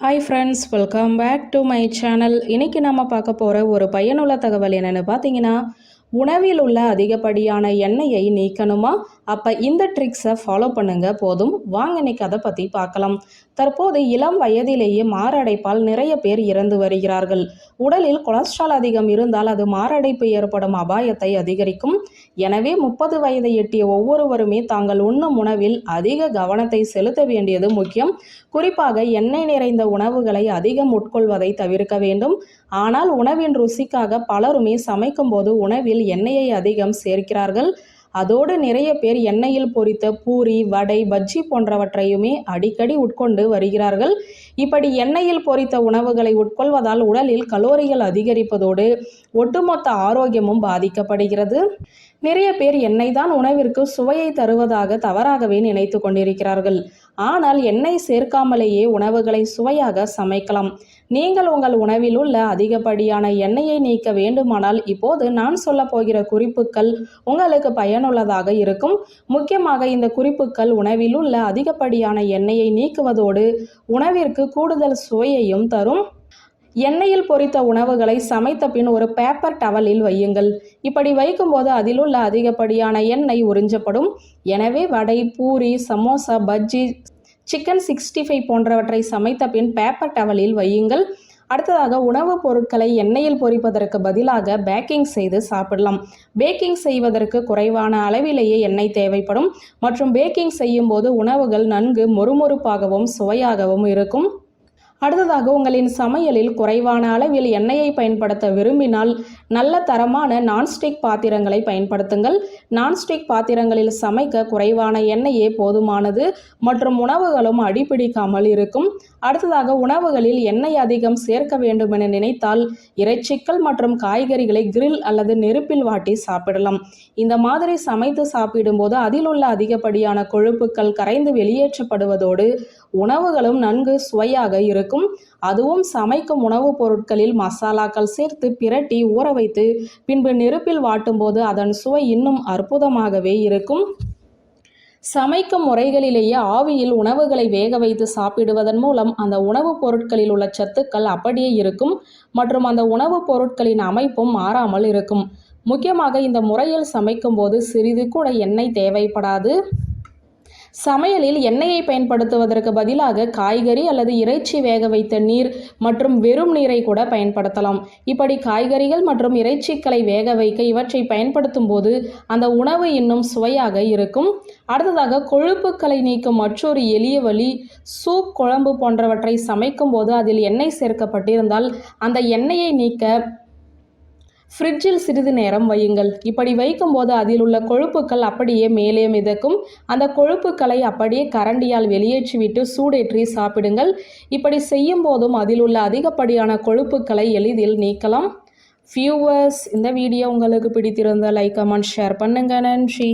Hi friends welcome back to my channel இன்றைக்கி நம்ம பார்க்க போகிற ஒரு பயனுள்ள தகவல் என்னென்னு பார்த்தீங்கன்னா உணவில் உள்ள அதிகப்படியான எண்ணெயை நீக்கணுமா? அப்போ இந்த ட்ரிக்ஸை ஃபாலோ பண்ணுங்க. போதும். வாங்க இன்னைக்கு அதை பற்றி பார்க்கலாம். தற்போது இளம் வயதிலேயே மாரடைப்பால் நிறைய பேர் இறந்து வருகிறார்கள். உடலில் கொலஸ்ட்ரால் அதிகம் இருந்தால் அது மாரடைப்பு ஏற்படும் அபாயத்தை அதிகரிக்கும். எனவே முப்பது வயதை எட்டிய ஒவ்வொருவருமே தாங்கள் உண்ணும் உணவில் அதிக கவனத்தை செலுத்த வேண்டியது முக்கியம். குறிப்பாக எண்ணெய் நிறைந்த உணவுகளை அதிகம் உட்கொள்வதை தவிர்க்க வேண்டும். ஆனால் உணவின் ருசிக்காக பலருமே சமைக்கும் போது உணவில் எண்ணெயை அதிகம் சேர்க்கிறார்கள். அதோடு நிறைய பேர் எண்ணெயில் பொரித்த பூரி வடை பஜ்ஜி போன்றவற்றையுமே அடிக்கடி உட்கொண்டு வருகிறார்கள். இப்படி எண்ணெயில் பொரித்த உணவுகளை உட்கொள்வதால் உடலில் கலோரிகள் அதிகரிப்பதோடு ஒட்டுமொத்த ஆரோக்கியமும் பாதிக்கப்படுகிறது. நிறைய பேர் எண்ணெய் தான் உணவிற்கு சுவையை தருவதாக தவறாகவே நினைத்து கொண்டிருக்கிறார்கள். ஆனால் எண்ணெய் சேர்க்காமலேயே உணவுகளை சுவையாக சமைக்கலாம். நீங்கள் உங்கள் உணவில் உள்ள அதிகப்படியான எண்ணெயை நீக்க வேண்டுமானால் இப்போது நான் சொல்ல போகிற குறிப்புகள் உங்களுக்கு பயனுள்ளதாக இருக்கும். முக்கியமாக இந்த குறிப்புகள் உணவில் உள்ள அதிகப்படியான எண்ணெயை நீக்குவதோடு உணவிற்கு கூடுதல் சுவையையும் தரும். எண்ணெயில் பொரித்த உணவுகளை சமைத்த பின் ஒரு பேப்பர் டவலில் வையுங்கள். இப்படி வைக்கும்போது அதில் உள்ள அதிகப்படியான எண்ணெய் உறிஞ்சப்படும். எனவே vada puri samosa bajji chicken sixty five போன்றவற்றை சமைத்த பின் பேப்பர் டவலில் வையுங்கள். அடுத்ததாக உணவுப் பொருட்களை எண்ணெயில் பொரிப்பதற்கு பதிலாக பேக்கிங் செய்து சாப்பிடலாம். பேக்கிங் செய்வதற்கு குறைவான அளவிலேயே எண்ணெய் தேவைப்படும். மற்றும் பேக்கிங் செய்யும் போது உணவுகள் நன்கு மொறுமொறுப்பாகவும் சுவையாகவும் இருக்கும். அடுத்ததாக உங்களின் சமையலில் குறைவான அளவில் எண்ணெயை பயன்படுத்த விரும்பினால் நல்ல தரமான நான்ஸ்டிக் பாத்திரங்களை பயன்படுத்துங்கள். நான்ஸ்டிக் பாத்திரங்களில் சமைக்க குறைவான எண்ணெயே போதுமானது மற்றும் உணவுகளும் அடிப்பிடிக்காமல் இருக்கும். அடுத்ததாக உணவுகளில் எண்ணெய் அதிகம் சேர்க்க வேண்டும் என நினைத்தால் இறைச்சிக்கள் மற்றும் காய்கறிகளை கிரில் அல்லது நெருப்பில் வாட்டி சாப்பிடலாம். இந்த மாதிரி சமைத்து சாப்பிடும்போது அதில் உள்ள அதிகப்படியான கொழுப்புக்கள் கரைந்து வெளியேற்றப்படுவதோடு உணவுகளும் நன்கு சுவையாக இருக்கும். அதுவும் சமைக்கும் உணவுப் பொருட்களில் மசாலாக்கள் சேர்த்து பிரட்டி ஊற வைத்து பின்பு நெருப்பில் வாட்டும்போது அதன் சுவை இன்னும் அற்புதமாகவே இருக்கும். சமைக்கும் முறைகளிலேயே ஆவியில் உணவுகளை வேக வைத்து சாப்பிடுவதன் மூலம் அந்த உணவுப் பொருட்களில் உள்ள சத்துக்கள் அப்படியே இருக்கும். மற்றும் அந்த உணவுப் பொருட்களின் அமைப்பும் மாறாமல் இருக்கும். முக்கியமாக இந்த முறையில் சமைக்கும்போது சிறிது கூட எண்ணெய் தேவைப்படாது. சமையலில் எண்ணெயை பயன்படுத்துவதற்கு பதிலாக காய்கறி அல்லது இறைச்சி வேக வைத்த நீர் மற்றும் வெறும் நீரை கூட பயன்படுத்தலாம். இப்படி காய்கறிகள் மற்றும் இறைச்சிகளை வேக வைக்க இவற்றை பயன்படுத்தும் போது அந்த உணவு இன்னும் சுவையாக இருக்கும். அடுத்ததாக கொழுப்புக்களை நீக்கும் மற்றொரு எளிய வழி சூப் குழம்பு போன்றவற்றை சமைக்கும் போது அதில் எண்ணெய் சேர்க்கப்பட்டிருந்தால் அந்த எண்ணெயை நீக்க ஃப்ரிட்ஜில் சிறிது நேரம் வையுங்கள். இப்படி வைக்கும்போது அதில் உள்ள கொழுப்புக்கள் அப்படியே மேலே மிதக்கும். அந்த கொழுப்புக்களை அப்படியே கரண்டியால் வெளியேற்றிவிட்டு சூடேற்றி சாப்பிடுங்கள். இப்படி செய்யும் போதும் அதில் உள்ள அதிகப்படியான கொழுப்புக்களை எளிதில் நீக்கலாம். வியூவர்ஸ் இந்த வீடியோ உங்களுக்கு பிடித்திருந்தால் லைக் கமெண்ட் ஷேர் பண்ணுங்கள் நன்றி.